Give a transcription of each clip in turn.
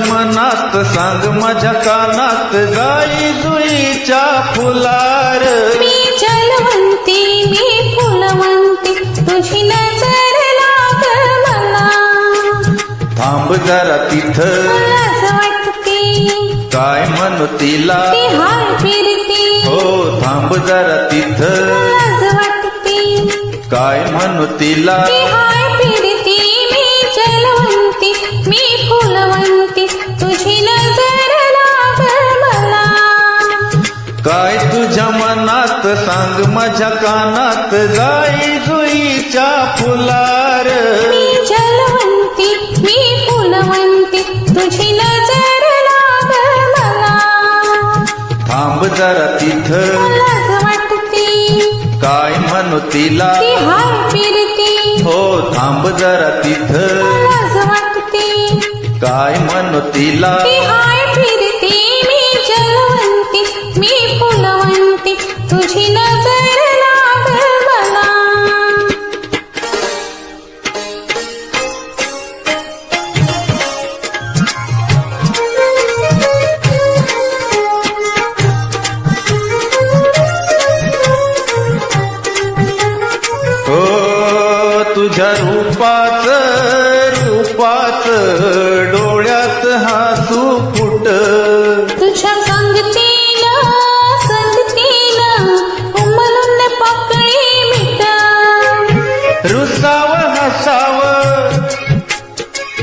सांग माझ्या कानात जाई जुईच्या फुलार. मी जलवंती मी फुलवंती तुझी नजर लाग मला. थांब जरा तिथं. वाटते काय म्हणू तिला ती हाय फिरती. हो थांब जरा तिथं. वाटते काय म्हणू तिला ती हाय मनात सांग माझ्या कानात जाई जुईच्या फुलार. मी जलवंती मी फुलवंती तुझी नजर लाग मला. थांब जरा तिथं. मलाच वाटते काय म्हणू तिला? ती हाय फिरती. हो थांब जरा तिथं. मलाच वाटते काय म्हणू तिला? ती हाय तुझी नजर लाग मला. हो तुझ्या रूपाच रूपाच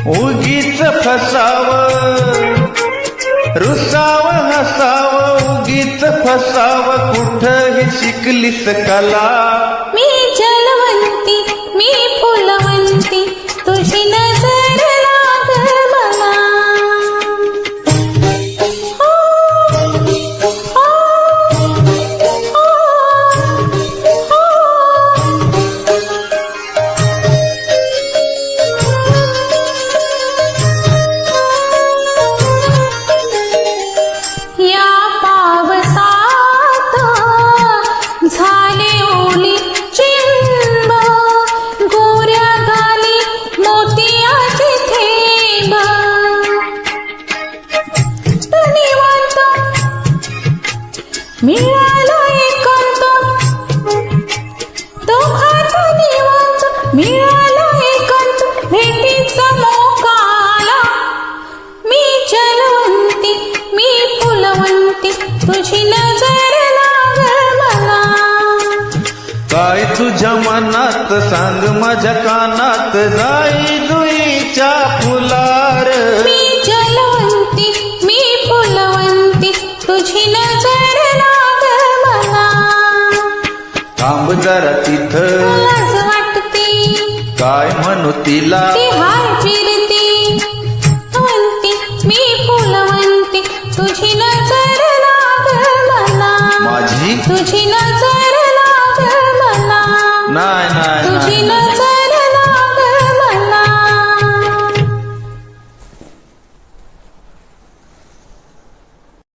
उगीच फसाव. रुसाव हसाव उगीच फसाव. कुठही शिकलीस कला. मिळाला निवांत भेटीचा मोकाला मी जलवंती मी फुलवंती. तुझी नजर लाग मला. काय तुझ्या मनात सांग माझ्या कानात जाई जुईच्या फुलार. मी जलवंती मी फुलवंती. तुझी जरा तिथं. वाटते? काय म्हणू तिला? ती हाय फिरती वंती मी फुलवंती तुझी नजर माझी? तुझी नजर लाग मला. नाही नाही तुझी नाही